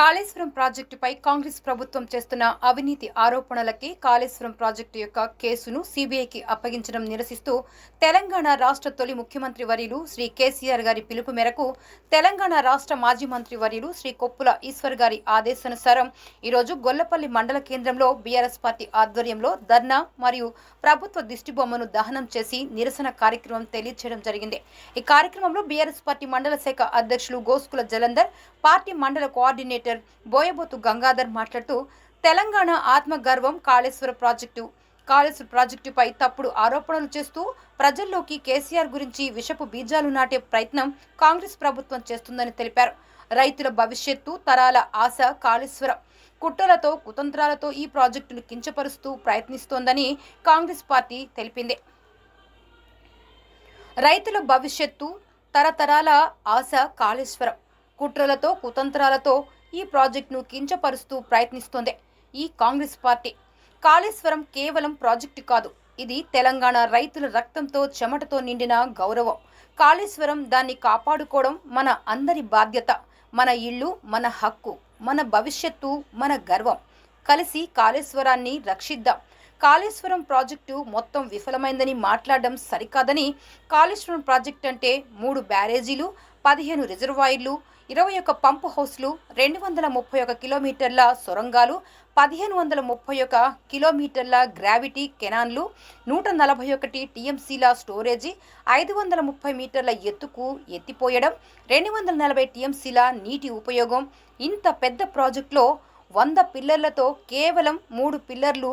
కాళేశ్వరం ప్రాజెక్టుపై కాంగ్రెస్ ప్రభుత్వం చేస్తున్న అవినీతి ఆరోపణలకి కాళేశ్వరం ప్రాజెక్టు యొక్క కేసును సీబీఐకి అప్పగించడం నిరసిస్తూ తెలంగాణ రాష్ట్ర తొలి ముఖ్యమంత్రి వర్యులు శ్రీ కేసీఆర్ గారి పిలుపు మేరకు తెలంగాణ రాష్ట్ర మాజీ మంత్రి వర్యులు శ్రీ కొప్పుల ఈశ్వర్ గారి ఆదేశానుసారం ఈరోజు గొల్లపల్లి మండల కేంద్రంలో బీఆర్ఎస్ పార్టీ ఆధ్వర్యంలో ధర్నా మరియు ప్రభుత్వ దిష్టిబొమ్మను దహనం చేసి నిరసన కార్యక్రమం తెలియచేయడం జరిగింది. ఈ కార్యక్రమంలో బీఆర్ఎస్ పార్టీ మండల శాఖ అధ్యక్షులు గోస్కుల జలంధర్ పార్టీ మండల కోఆర్డినేటర్ బోయబోతు గంగాధర్ మాట్లాడుతూ తెలంగాణ ఆత్మగర్వం కాళేశ్వర ప్రాజెక్టు. కాళేశ్వర ప్రాజెక్టుపై తప్పుడు ఆరోపణలు చేస్తూ ప్రజల్లోకి కేసీఆర్ గురించి విషపు బీజాలు నాటే ప్రయత్నం కాంగ్రెస్ ప్రభుత్వం చేస్తుందని తెలిపారు. రైతుల భవిష్యత్తు తరాల ఆశ కాళేశ్వరం. కుట్రలతో కుతంత్రాలతో ఈ ప్రాజెక్టును కించపరుస్తూ ప్రయత్నిస్తోందని కాంగ్రెస్ పార్టీ తెలిపింది. రైతుల భవిష్యత్తు తరతరాల ఆశ కాళేశ్వరం. కుట్రలతో కుతంత్రాలతో ఈ ప్రాజెక్టును కించపరుస్తూ ప్రయత్నిస్తోంది ఈ కాంగ్రెస్ పార్టీ. కాళేశ్వరం కేవలం ప్రాజెక్టు కాదు ఇది తెలంగాణ రైతుల రక్తంతో చెమటతో నిండిన గౌరవం. కాళేశ్వరం దాన్ని కాపాడుకోవడం మన అందరి బాధ్యత మన ఇల్లు మన హక్కు మన భవిష్యత్తు మన గర్వం. కలిసి కాళేశ్వరాన్ని రక్షిద్దాం. కాళేశ్వరం ప్రాజెక్టు మొత్తం విఫలమైందని మాట్లాడడం సరికాదని కాళేశ్వరం ప్రాజెక్ట్ అంటే మూడు బ్యారేజీలు పదిహేను రిజర్వాయర్లు ఇరవై ఒక్క పంపు హౌస్లు రెండు వందల ముప్పై ఒక కిలోమీటర్ల సొరంగాలు పదిహేను వందల ముప్పై ఒక కిలోమీటర్ల గ్రావిటీ కెనాన్లు నూట నలభై ఒకటి టీఎంసీల స్టోరేజీ ఐదు వందల ముప్పై మీటర్ల ఎత్తుకు ఎత్తిపోయడం రెండు వందల నలభై టీఎంసీల నీటి ఉపయోగం. ఇంత పెద్ద ప్రాజెక్టులో వంద పిల్లర్లతో కేవలం మూడు పిల్లర్లు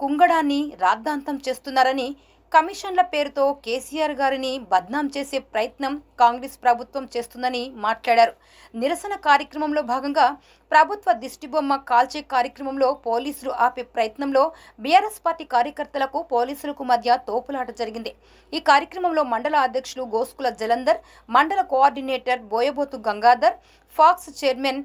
కుంగడాన్ని రాద్ధాంతం చేస్తున్నారని కమిషన్ల పేరుతో కేసీఆర్ గారిని బద్నాం చేసే ప్రయత్నం కాంగ్రెస్ ప్రభుత్వం చేస్తుందని మాట్లాడారు. నిరసన కార్యక్రమంలో భాగంగా ప్రభుత్వ దిష్టిబొమ్మ కాల్చే కార్యక్రమంలో పోలీసులు ఆపే ప్రయత్నంలో బీఆర్ఎస్ పార్టీ కార్యకర్తలకు పోలీసులకు మధ్య తోపులాట జరిగింది. ఈ కార్యక్రమంలో మండల అధ్యక్షులు గోస్కుల జలంధర్ మండల coordinator Boyabothu Gangadhar PACS chairman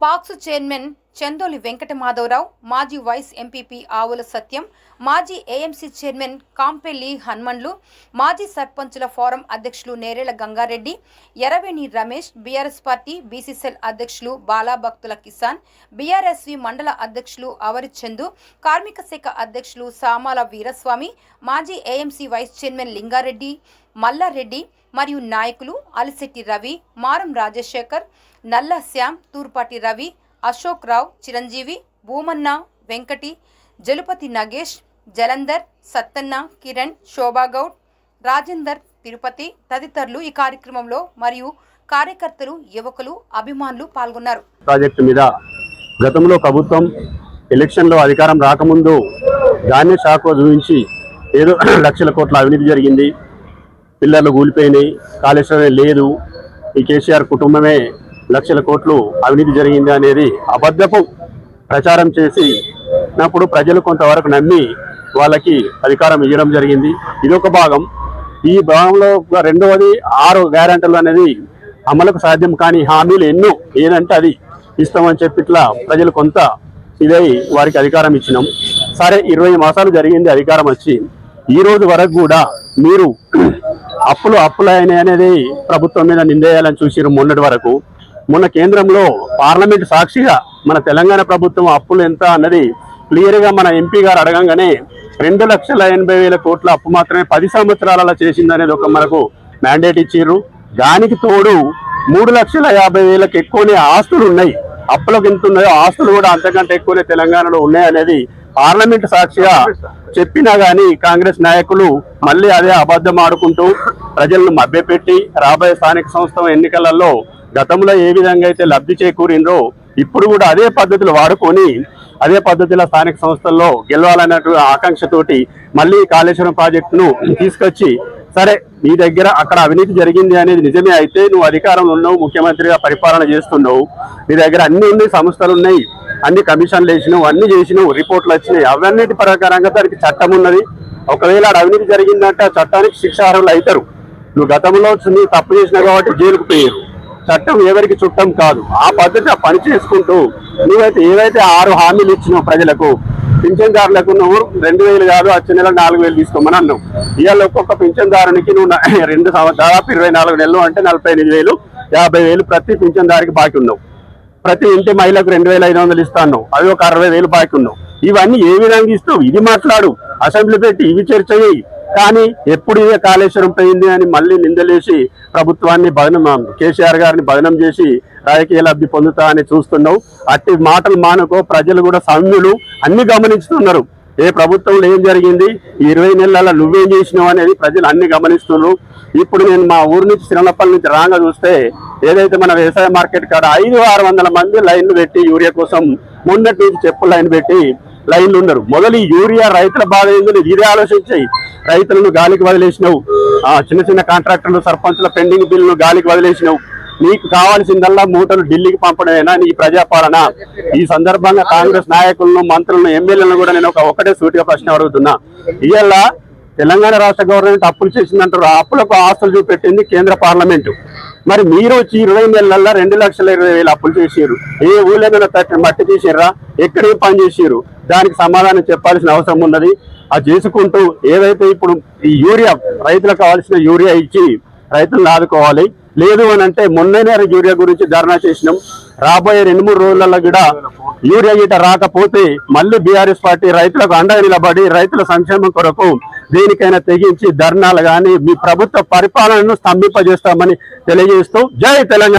PACS chairman Chandoli Venkata Madhava Rao మాజీ వైస్ ఎంపీపీ ఆవుల సత్యం మాజీ ఏఎంసీ చైర్మన్ కాంపెల్లి హన్మన్లు మాజీ సర్పంచుల ఫోరం అధ్యక్షులు Nerela Ganga Reddy Eraveni Ramesh BRS party BCCL అధ్యక్షులు బాలాభక్తుల కిసాన్ బీఆర్ఎస్వి మండల అధ్యక్షులు అవరి చందు కార్మిక శాఖ అధ్యక్షులు సామాల వీరస్వామి మాజీ AMC vice chairman Linga Reddy Malla Reddy మరియు నాయకులు అలిశెట్టి రవి మారం రాజశేఖర్ నల్ల శ్యామ్ తూర్పాటి రవి అశోక్ రావు చిరంజీవి భూమన్న వెంకటి జలుపతి నగేష్ జలంధర్ సత్తన్న కిరణ్ శోభాగౌడ్ రాజేందర్ తిరుపతి తదితరులు ఈ కార్యక్రమంలో మరియు కార్యకర్తలు యువకులు అభిమానులు పాల్గొన్నారు. ప్రాజెక్టు మీద గతంలో ప్రభుత్వం ఎలక్షన్లో అధికారం రాకముందు ధాన్య శాఖ చూపించి ఏదో లక్షల కోట్ల అవినీతి జరిగింది. పిల్లర్లు కూలిపోయినాయి. కాళేశ్వరం లేదు. ఈ కేసీఆర్ కుటుంబమే లక్షల కోట్లు అవినీతి జరిగింది అనేది అబద్ధపు ప్రచారం చేసి నప్పుడు ప్రజలు కొంతవరకు నమ్మి వాళ్ళకి అధికారం ఇవ్వడం జరిగింది. ఇదొక భాగం. ఈ భాగంలో రెండవది ఆరు గ్యారంటీలు అనేది అమలుకు సాధ్యం కాని హామీలు ఎన్నో ఏదంటే అది ఇస్తామని చెప్పి ఇట్లా ప్రజలు కొంత ఇదై వారికి అధికారం ఇచ్చినాం. సరే ఇరవై మాసాలు జరిగింది అధికారం వచ్చి ఈ రోజు వరకు కూడా మీరు అప్పులు అప్పులు అనేది ప్రభుత్వం మీద నిందేయాలని చూసిరు మొన్నటి వరకు. మొన్న కేంద్రంలో పార్లమెంట్ సాక్షిగా మన తెలంగాణ ప్రభుత్వం అప్పులు ఎంత అన్నది క్లియర్గా మన ఎంపీ గారు అడగంగానే రెండు లక్షల ఎనభై వేల కోట్ల అప్పు మాత్రమే పది సంవత్సరాలలో చేసిందనేది ఒక మనకు మ్యాండేట్ ఇచ్చిర్రు. దానికి తోడు మూడు లక్షల యాభై వేలకు ఎక్కువనే ఆస్తులు ఉన్నాయి. అప్పులకు ఎంత ఉన్నాయో ఆస్తులు కూడా అంతకంటే ఎక్కువనే తెలంగాణలో ఉన్నాయనేది పార్లమెంట్ సాక్షిగా చెప్పినా గానీ కాంగ్రెస్ నాయకులు మళ్ళీ అదే అబద్ధం ఆడుకుంటూ ప్రజలను మభ్యపెట్టి రాబోయే స్థానిక సంస్థ ఎన్నికలలో గతంలో ఏ విధంగా అయితే లబ్ధి చేకూరిందో ఇప్పుడు కూడా అదే పద్ధతులు వాడుకొని అదే పద్ధతిలో స్థానిక సంస్థల్లో గెలవాలన్నట్టు ఆకాంక్షతోటి మళ్ళీ కాళేశ్వరం ప్రాజెక్టును తీసుకొచ్చి సరే నీ దగ్గర అక్కడ అవినీతి జరిగింది అనేది నిజమే అయితే నువ్వు అధికారంలో ఉన్నావు ముఖ్యమంత్రిగా పరిపాలన చేస్తున్నావు నీ దగ్గర అన్ని ఉన్నాయి సంస్థలు ఉన్నాయి అన్ని కమిషన్లు వేసినావు అన్ని చేసినావు రిపోర్ట్లు వచ్చినాయి అవన్నిటి ప్రకారంగా దానికి చట్టం ఉన్నది. ఒకవేళ ఆడ అవినీతి జరిగిందంటే ఆ చట్టానికి శిక్షార్హులు అవుతారు. నువ్వు గతంలో తప్పు చేసినావు కాబట్టి జైలుకు పోయారు. చట్టం ఎవరికి చుట్టం కాదు. ఆ పద్ధతి పని చేసుకుంటూ నువ్వైతే ఏవైతే ఆరు హామీలు ఇచ్చినావు ప్రజలకు పింఛన్దారులకు నువ్వు రెండు వేలు కాదు వచ్చే నెల నాలుగు వేలు తీసుకోమని అన్నావు. ఇవాళ ఒక్కొక్క పింఛన్దారునికి నువ్వు నా- రెండు దాదాపు ఇరవై నాలుగు నెలలు అంటే నలభై ఎనిమిది వేలు యాభై వేలు ప్రతి పింఛన్దారికి బాకీ ఉన్నావు. ప్రతి ఇంటి మహిళకు రెండు వేల ఐదు వందలు ఇస్తాను అవి ఒక అరవై వేలు బాకీ ఉన్నావు. ఇవన్నీ ఏ విధంగా ఇస్తావు? ఇది మాట్లాడు. అసెంబ్లీ పెట్టి ఇవి చర్చ చేయి. కానీ ఎప్పుడు ఇదే కాళేశ్వరం పోయింది అని మళ్ళీ నిందలేసి ప్రభుత్వాన్ని బదనం కేసీఆర్ గారిని బదనం చేసి రాజకీయ లబ్ధి పొందుతా అని చూస్తున్నావు. అట్టి మాటలు మానుకో ప్రజలు కూడా సౌమ్యులు అన్ని గమనిస్తున్నారు. ఏ ప్రభుత్వంలో ఏం జరిగింది? ఈ ఇరవై నెలల నువ్వేం చేసినావు అనేది ప్రజలు అన్ని గమనిస్తున్నారు. ఇప్పుడు నేను మా ఊరు నుంచి శ్రీనపల్లి నుంచి రాగా చూస్తే ఏదైతే మన వ్యవసాయ మార్కెట్ కాడ ఐదు ఆరు వందల మంది లైన్లు పెట్టి యూరియా కోసం మొన్నటి నుంచి చెప్పు లైన్ పెట్టి లైన్లు ఉన్నారు మొదలు యూరియా రైతుల బాధ ఏందని ఇదే ఆలోచించాయి రైతులను గాలికి వదిలేసినావు. ఆ చిన్న చిన్న కాంట్రాక్టర్లు సర్పంచుల పెండింగ్ బిల్లును గాలికి వదిలేసినావు. నీకు కావాల్సిందల్లా మూటలు ఢిల్లీకి పంపడమేనా? నీ ప్రజాపాలన? ఈ సందర్భంగా కాంగ్రెస్ నాయకులను మంత్రులను ఎమ్మెల్యేలను కూడా నేను ఒక ఒకటే సూటిగా ప్రశ్న అడుగుతున్నా. ఇవాళ తెలంగాణ రాష్ట్ర గవర్నమెంట్ అప్పులు చేసిందంటారు. ఆ అప్పులకు ఆస్తులు చూపెట్టింది కేంద్ర పార్లమెంటు. మరి మీరు వచ్చి ఇరవై నెలల్లో రెండు లక్షల ఇరవై వేలు అప్పులు చేసారు ఏ ఊళ్ళో తట్టి మట్టి తీసిర్రా? ఎక్కడ పని చేసారు దానికి సమాధానం చెప్పాల్సిన అవసరం ఉన్నది. అది చేసుకుంటూ ఏదైతే ఇప్పుడు ఈ యూరియా రైతులకు కావాల్సిన యూరియా ఇచ్చి రైతులను ఆదుకోవాలి లేదు అని అంటే మొన్ననే యూరియా గురించి ధర్నా చేసినాం. రాబోయే రెండు మూడు రోజులలో కూడా యూరియా గీట రాకపోతే మళ్ళీ బీఆర్ఎస్ పార్టీ రైతులకు అండగా నిలబడి రైతుల సంక్షేమం కొరకు దేనికైనా తెగించి ధర్నాలు కానీ మీ ప్రభుత్వ పరిపాలనను స్తంభింపజేస్తామని తెలియజేస్తూ జై తెలంగాణ.